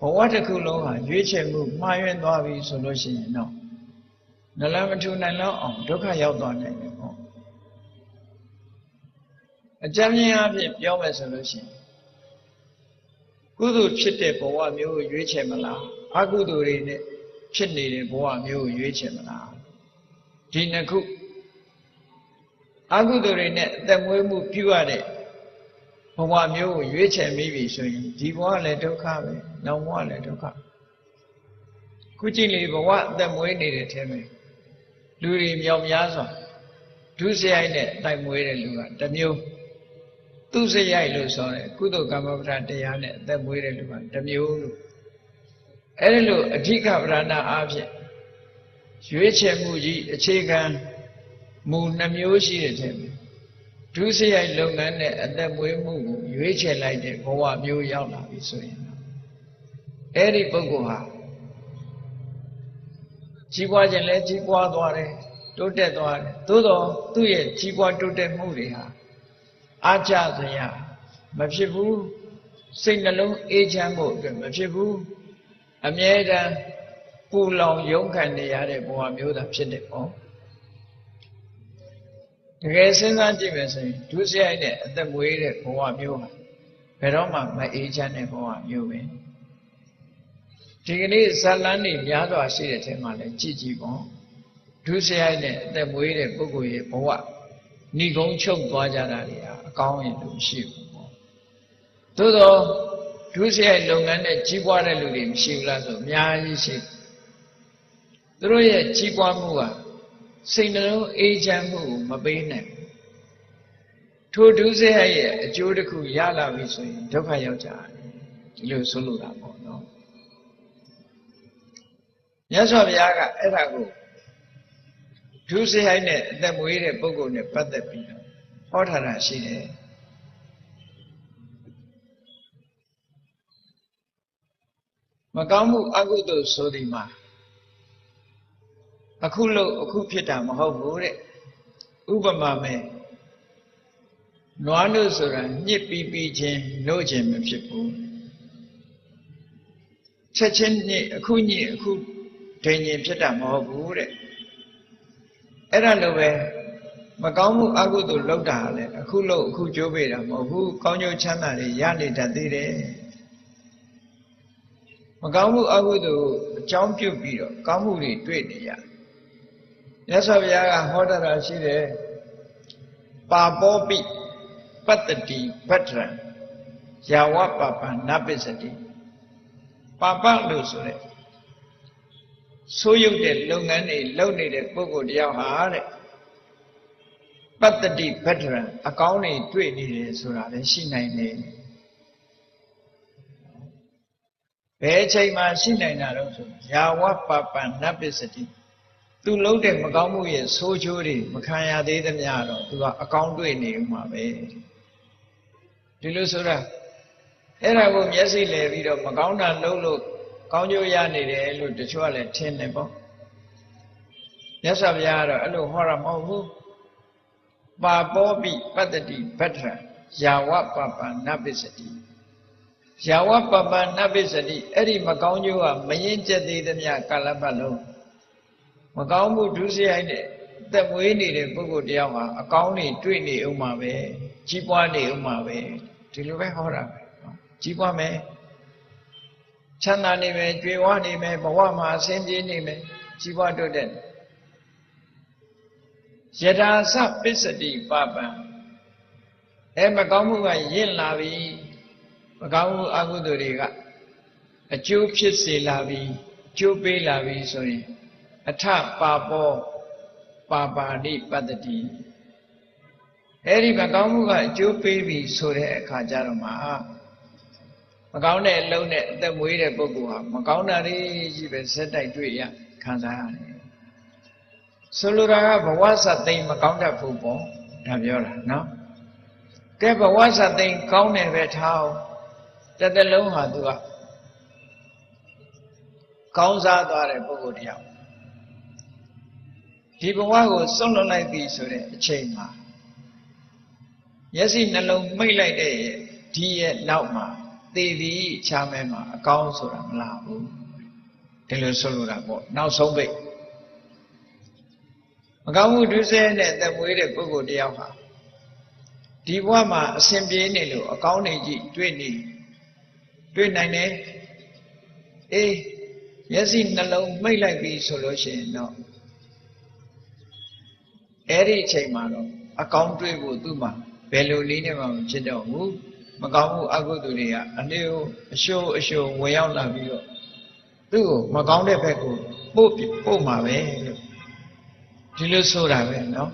ဘဝတစ်ခုလုံးဟာရွေးချယ်မှုမှားယွင်းသွားပြီဆိုလို့ရှိရင်တော့နလမထူနိုင်လောက်အောင်ဒုက္ခရောက်သွားနိုင်တယ်ပေါ့အကြမ်းမြင်အဖြစ်ပြောမယ်ဆိုလို့ရှိရင်ကုသိုလ်ဖြစ်တဲ့ဘဝမျိုးကိုရွေးချယ်မလားအကုသိုလ်တွေနဲ့ဖြစ်နေတဲ့ဘဝမျိုးကိုရွေးချယ်မလားဒီနှစ်ခုအကုသိုလ်တွေနဲ့အသက်မွေးမှုပြုရတဲ့ဘဝမျိုးကိုရွေးချယ်မိပြီဆိုရင်ဒီဘဝလည်းဒုက္ခပဲ နောက်ဘဝလည်းဒုက္ခခုကြည့်လေဘဝအသက်မွေးနေတဲ့ထဲမှာလူတွေမြောက်များစွာဒုစရိုက်နဲ့တိုက်မွေးတဲ့လူကတစ်မျိုးသူစရိုက်လို့ဆိုရဲကုသိုလ်ကမ္မပဒတရားနဲ့အသက်မွေးတဲ့လူကတစ်မျိုးလို့အဲ့ဒီလိုအဓိကပဒနာအားဖြင့်ရွေးချယ်မှုကြီးအခြေခံမူနှမျိုးရှိတဲ့ထဲမှာဒုစရိုက်လုပ်ငန်းနဲ့အသက်မွေးမှုကိုရွေးချယ်လိုက်တဲ့ဘဝမျိုးရောက်လာပြီဆိုရင် အဲ့ဒီပုဂ္ဂိုလ်ဟာကြီးပွားခြင်းလဲကြီးပွားသွားတယ်တိုးတက်သွားတယ်သို့တော့သူ့ရဲ့ကြီးပွားတိုးတက်မှုတွေဟာအားကြစရာမဖြစ်ဘူးစိတ်နှလုံးအေးချမ်းဖို့အတွက်မဖြစ်ဘူးအမြဲတမ်းပူလောင်ရုန်းကန်နေရတဲ့ဘဝမျိုးသာဖြစ်တယ်ပေါ့တကယ်စဉ်းစားကြည့်မယ်ဆိုရင်ဒုစရိုက်နဲ့အသက်မွေးတဲ့ဘဝမျိုးဟာဘယ်တော့မှမအေးချမ်းတဲ့ဘဝမျိုးပဲ ဒီကနေ့ဇာလန်းနေများစွာရှိတဲ့ထဲမှာလည်းကြည်ကြည်ပေါ့ဒုစရိုက်နဲ့အသက်မွေးတဲ့ပုဂ္ဂိုလ်ရဲ့ဘဝဏိကုံးချုပ်သွားကြတာတွေဟာအကောင်းရင်လို့မရှိဘူးပေါ့သို့တော့ဒုစရိုက်လုပ်ငန်းနဲ့ကြီးပွားတဲ့လူတွေမရှိဘူးလားဆိုအများကြီးရှိသူတို့ရဲ့ကြီးပွားမှုဟာစိတ်နှလုံးအေးချမ်းမှုကိုမပေးနိုင်ထိုဒုစရိုက်ရဲ့အကျိုးတစ်ခုရလာပြီဆိုရင်ဒုက္ခရောက်ကြတယ်ဒီလိုဆိုလိုတာပေါ့နော် မြတ်စွာဘုရားကအဲ့ဒါကိုဒုစရိုက်နဲ့အသက်မွေးတဲ့ပုဂ္ဂိုလ်နဲ့ပတ်သက်ပြီးတော့ဟောထားတာရှိတယ်မကောင်းမှုအကုသိုလ်ဆိုဒီမှာအခုလို့အခုဖြစ်တာမဟုတ်ဘူးတဲ့ဥပမာမဲ့နွားလို့ဆိုတာညစ်ပြီးပြီးချင်းလို့ချင်းမဖြစ်ဘူးချက်ချင်းညစ်အခုညစ်အခု ဒိန်ညင်ဖြစ်တာမဟုတ်ဘူးတဲ့အဲ့ဒါလိုပဲမကောင်းမှုအကုသိုလ်လောက်တာလေအခုလို့အခုကြိုးပေးတာမဟုတ်ဘူးကောင်းကျိုးချမ်းသာတွေရနေတတ်သေးတယ်မကောင်းမှုအကုသိုလ်အကြောင်းပြုပြီးတော့ကောင်းမှုတွေတွေ့နေရမြတ်စွာဘုရားကဟောတာရှိတယ်ပါပောပိပတ္တတိဗတ္ထရံယာဝပပံနပိစတိပါပလို့ဆိုတဲ့ ဆိုးရုပ်တဲ့လုပ်ငန်းတွေလုပ်နေတဲ့ပုဂ္ဂိုလ်တယောက်ဟာတဲ့ပတ္တတိဗတ္ထရံအကောင်းတွေတွေ့နေတယ်ဆိုတာလည်းရှိနိုင်တယ်ဘယ်အချိန်မှရှိနိုင်တာတော့ဆိုယာဝပပံနပိစတိသူလုံးတဲ့မကောင်းမှုရဲ့ဆိုးချိုးတွေမခံရသေးသမျှတော့သူကအကောင်းတွေ့နေဥမှာပဲဒီလိုဆိုတာအဲ့ဒါကိုမျက်စိလဲပြီးတော့မကောင်းတာလုပ်လို့ ကောင်းကျိုးရနေတယ်လို့တချို့ကလည်းထင်တယ်ပေါ့မြတ်စွာဘုရားကတော့အဲ့လိုဟောတာမဟုတ်ဘူးပါပောပိပတ္တိဗတ္ထရာဝပပနပိစတိရာဝပပနပိစတိအဲ့ဒီမကောင်းကျိုးကမရင်ကျက်သေးသမျှကာလပတ်လုံးမကောင်းမှုဒုစရိုက်နဲ့သက်မွေးနေတဲ့ပုဂ္ဂိုလ်တယောက်ဟာအကောင်းတွေတွေ့နေဥမှာပဲကြီးပွားနေဥမှာပဲဒီလိုပဲဟောတာပဲနော်ကြီးပွားမယ် ချမ်းသာနေမယ်ကြွယ်ဝနေမယ်ဘဝမှာအဆင်ပြေနေမယ်ကြီးပွားတိုးတက်ယထာသပစ္စတိပပံအဲမကောင်းမှုကရင့်လာပြီမကောင်းမှုအကုသိုလ်တွေကအကျိုးဖြစ်စေလာပြီကျိုးပေးလာပြီဆိုရင်အထပါပောပါပါဏိပတ္တိအဲ့ဒီမကောင်းမှုကအကျိုးပေးပြီဆိုတဲ့အခါကျတော့မှ မကောင်းတဲ့အလုံးနဲ့အသက်မွေးတဲ့ပုဂ္ဂိုလ်ဟာမကောင်းတာတွေကြီးပဲဆက်တိုက်တွေ့ရခံစားရတယ်ဆိုလိုတာကဘဝစသိမ့်မကောင်းတတ်ဘူးပေါ့ဒါပြောတာနော်ကဲဘဝစသိမ့်ကောင်းတယ်ပဲထားအောင်တစ်သက်လုံးဟာသူကကောင်းစားသွားတဲ့ပုဂ္ဂိုလ်တယောက်ဒီဘဝကိုစွန့်လွတ်လိုက်ပြီဆိုတဲ့အချိန်မှာမျက်စိနှလုံးမိတ်လိုက်တဲ့ဒီရဲ့နောက်မှာ သေသည်ချားမဲမှာအကောင်းဆိုတာမလားဘူးဒီလိုဆိုလိုတာပေါ့နောက်ဆုံးပိတ်မကောင်းမှုဒုစရိုက်နဲ့သက်မွေးတဲ့ပုဂ္ဂိုလ်တယောက်ဟာဒီဘဝမှာအစဉ်ပြေးနေလို့အကောင်းနေကြည့်တွေ့နေတွေ့နိုင်တယ်အေးမျက်စိနှလုံးမိတ်လိုက်ပြီဆိုလို့ရှိရင်တော့အဲ့ဒီအချိန်မှာတော့အကောင်းတွေ့ဖို့သူ့မှာဘယ်လိုလေးနဲ့မှမဖြစ်တော့ဘူး မကောင်းမှုအကုသိုလ်တွေကအလေးကိုအရှိုးအရှိုးဝင်ရောက်လာပြီးတော့သူ့ကိုမကောင်းတဲ့ဘက်ကိုပို့ပို့မှာပဲလို့ဒီလိုဆိုတာပဲနော်